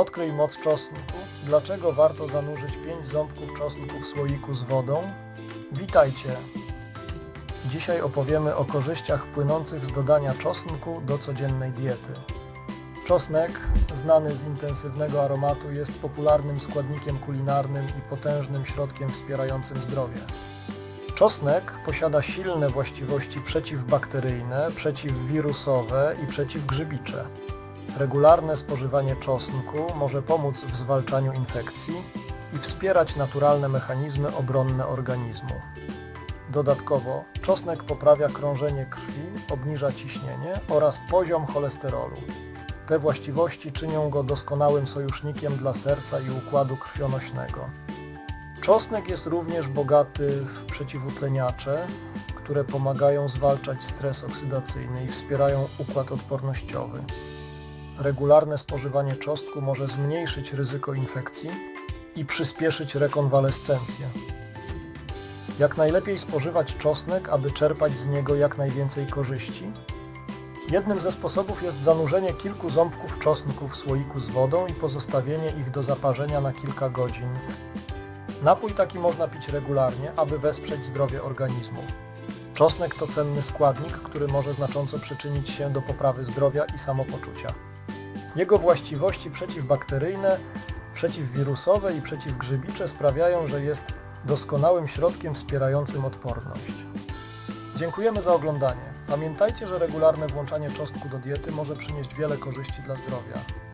Odkryj moc czosnku. Dlaczego warto zanurzyć 5 ząbków czosnku w słoiku z wodą? Witajcie! Dzisiaj opowiemy o korzyściach płynących z dodania czosnku do codziennej diety. Czosnek, znany z intensywnego aromatu, jest popularnym składnikiem kulinarnym i potężnym środkiem wspierającym zdrowie. Czosnek posiada silne właściwości przeciwbakteryjne, przeciwwirusowe i przeciwgrzybicze. Regularne spożywanie czosnku może pomóc w zwalczaniu infekcji i wspierać naturalne mechanizmy obronne organizmu. Dodatkowo czosnek poprawia krążenie krwi, obniża ciśnienie oraz poziom cholesterolu. Te właściwości czynią go doskonałym sojusznikiem dla serca i układu krwionośnego. Czosnek jest również bogaty w przeciwutleniacze, które pomagają zwalczać stres oksydacyjny i wspierają układ odpornościowy. Regularne spożywanie czosnku może zmniejszyć ryzyko infekcji i przyspieszyć rekonwalescencję. Jak najlepiej spożywać czosnek, aby czerpać z niego jak najwięcej korzyści? Jednym ze sposobów jest zanurzenie kilku ząbków czosnku w słoiku z wodą i pozostawienie ich do zaparzenia na kilka godzin. Napój taki można pić regularnie, aby wesprzeć zdrowie organizmu. Czosnek to cenny składnik, który może znacząco przyczynić się do poprawy zdrowia i samopoczucia. Jego właściwości przeciwbakteryjne, przeciwwirusowe i przeciwgrzybicze sprawiają, że jest doskonałym środkiem wspierającym odporność. Dziękujemy za oglądanie. Pamiętajcie, że regularne włączanie czosnku do diety może przynieść wiele korzyści dla zdrowia.